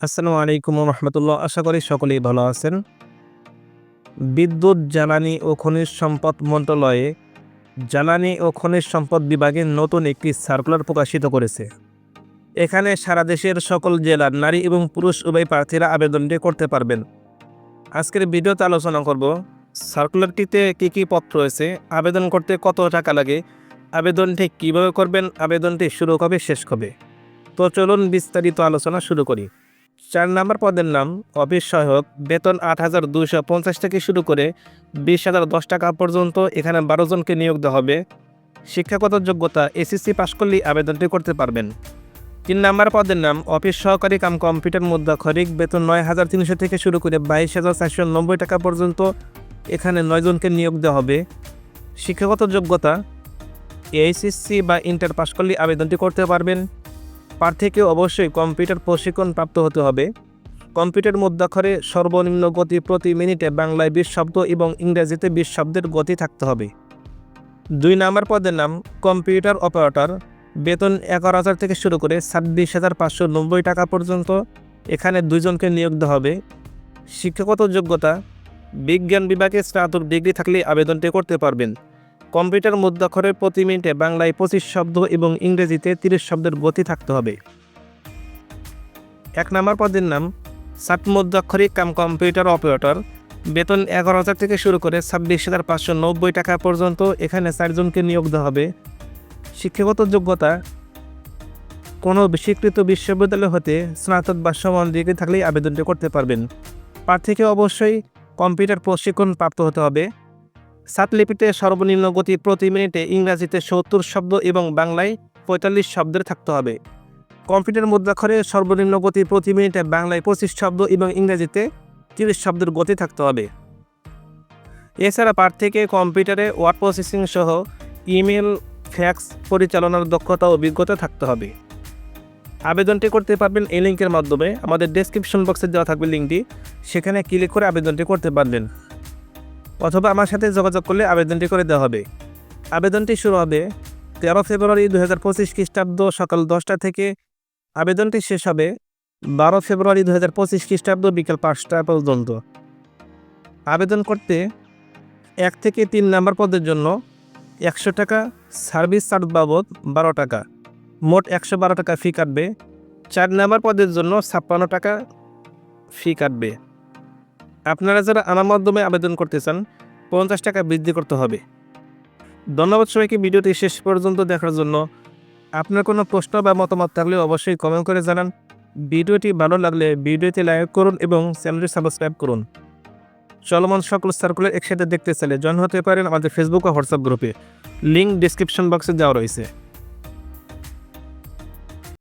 আসসালামু আলাইকুম রহমতুল্লাহ। আশা করি সকলেই ভালো আছেন। বিদ্যুৎ, জ্বালানি ও খনিজ সম্পদ মন্ত্রণালয়ে জ্বালানি ও খনিজ সম্পদ বিভাগে নতুন একটি সার্কুলার প্রকাশিত করেছে। এখানে সারা দেশের সকল জেলার নারী এবং পুরুষ উভয় প্রার্থীরা আবেদনটি করতে পারবেন। আজকের ভিডিওতে আলোচনা করব সার্কুলারটিতে কী কী পথ রয়েছে, আবেদন করতে কত টাকা লাগে, আবেদনটি কীভাবে করবেন, আবেদনটি শুরু কবে, শেষ কবে? তো চলুন বিস্তারিত আলোচনা শুরু করি। চার নম্বর পদের নাম অফিস সহায়ক। বেতন আট হাজার দুইশো পঞ্চাশ থেকে শুরু করে বিশ হাজার দশ টাকা পর্যন্ত এখানে বারো জনকে নিয়োগ দেওয়া হবে। শিক্ষাগত যোগ্যতা এসএসসি পাশ করলেই আবেদনটি করতে পারবেন। তিন নম্বর পদের নাম অফিস সহকারী কাম কম্পিউটার মুদ্রা খরিক। বেতন নয় হাজার তিনশো থেকে শুরু করে বাইশ হাজার চারশো নব্বই টাকা পর্যন্ত এখানে নয় জনকে নিয়োগ দেওয়া হবে। শিক্ষাগত যোগ্যতা এইচএসসি বা ইন্টার পাশ করলেই আবেদনটি করতে পারবেন। প্রার্থীকে অবশ্যই কম্পিউটার প্রশিক্ষণ প্রাপ্ত হতে হবে। কম্পিউটার মুদ্রাক্ষরে সর্বনিম্ন গতি প্রতি মিনিটে বাংলায় বিশ শব্দ এবং ইংরেজিতে বিশ শব্দের গতি থাকতে হবে। দুই নম্বর পদের নাম, কম্পিউটার অপারেটর। বেতন এগারো হাজার থেকে শুরু করে ছাব্বিশ হাজার পাঁচশো নব্বই টাকা পর্যন্ত এখানে দুইজনকে নিয়োগ দেওয়া হবে। শিক্ষাগত যোগ্যতা, বিজ্ঞান বিভাগে স্নাতক ডিগ্রি থাকলে আবেদনটি করতে পারবেন। কম্পিউটার মুদ্রাক্ষরে প্রতি মিনিটে বাংলায় পঁচিশ শব্দ এবং ইংরেজিতে তিরিশ শব্দের গতি থাকতে হবে। এক নম্বর পদের নাম সাত মুদ্রাক্ষরিক কাম কম্পিউটার অপারেটর। বেতন এগারো হাজার থেকে শুরু করে ছাব্বিশ হাজার পাঁচশো নব্বই টাকা পর্যন্ত এখানে চারজনকে নিয়োগ দেওয়া হবে। শিক্ষাগত যোগ্যতা, কোনো স্বীকৃত বিশ্ববিদ্যালয় হতে স্নাতক বা সমান ডিগ্রি থাকলেই আবেদনটি করতে পারবেন। প্রার্থীকে অবশ্যই কম্পিউটার প্রশিক্ষণ প্রাপ্ত হতে হবে। সাতলিপিতে সর্বনিম্ন গতি প্রতি মিনিটে ইংরাজিতে সত্তর শব্দ এবং বাংলায় পঁয়তাল্লিশ শব্দের থাকতে হবে। কম্পিউটার মুদ্রাক্ষরে সর্বনিম্ন গতি প্রতি মিনিটে বাংলায় পঁচিশ শব্দ এবং ইংরেজিতে তিরিশ শব্দের গতি থাকতে হবে। এছাড়া প্রার্থীকে কম্পিউটারে ওয়ার্ড প্রসেসিং সহ ইমেল, ফ্যাক্স পরিচালনার দক্ষতা অভিজ্ঞতা থাকতে হবে। আবেদনটি করতে পারবেন এই লিঙ্কের মাধ্যমে। আমাদের ডেসক্রিপশন বক্সে দেওয়া থাকবে লিঙ্কটি। সেখানে ক্লিক করে আবেদনটি করতে পারবেন। অথবা আমার সাথে যোগাযোগ করলে আবেদনটি করে দেওয়া হবে। আবেদনটি শুরু হবে তেরো ফেব্রুয়ারি দু হাজার পঁচিশ খ্রিস্টাব্দ সকাল দশটা থেকে। আবেদনটি শেষ হবে বারো ফেব্রুয়ারি দু হাজার পঁচিশ খ্রিস্টাব্দ বিকেল পাঁচটা পর্যন্ত। আবেদন করতে এক থেকে তিন নাম্বার পদের জন্য একশো টাকা সার্ভিস চার্জ বাবদ বারো টাকা, মোট একশো বারো টাকা ফি কাটবে। চার নাম্বার পদের জন্য ছাপ্পান্ন টাকা ফি কাটবে। আপনারা যারা আমার মাধ্যমে আবেদন করতে চান, পঞ্চাশ টাকা বৃদ্ধি করতে হবে। ধন্যবাদ সবাইকে, ভিডিওটি শেষ পর্যন্ত দেখার জন্য। আপনার কোনো প্রশ্ন বা মতামত থাকলে অবশ্যই কমেন্ট করে জানান। ভিডিওটি ভালো লাগলে ভিডিওতে লাইক করুন এবং চ্যানেলটি সাবস্ক্রাইব করুন। চলমান সকল সার্কুলার একসাথে দেখতে চাইলে জয়েন হতে পারেন আমাদের ফেসবুক ও হোয়াটসঅ্যাপ গ্রুপে লিঙ্ক ডিসক্রিপশন বক্সে দেওয়া রয়েছে।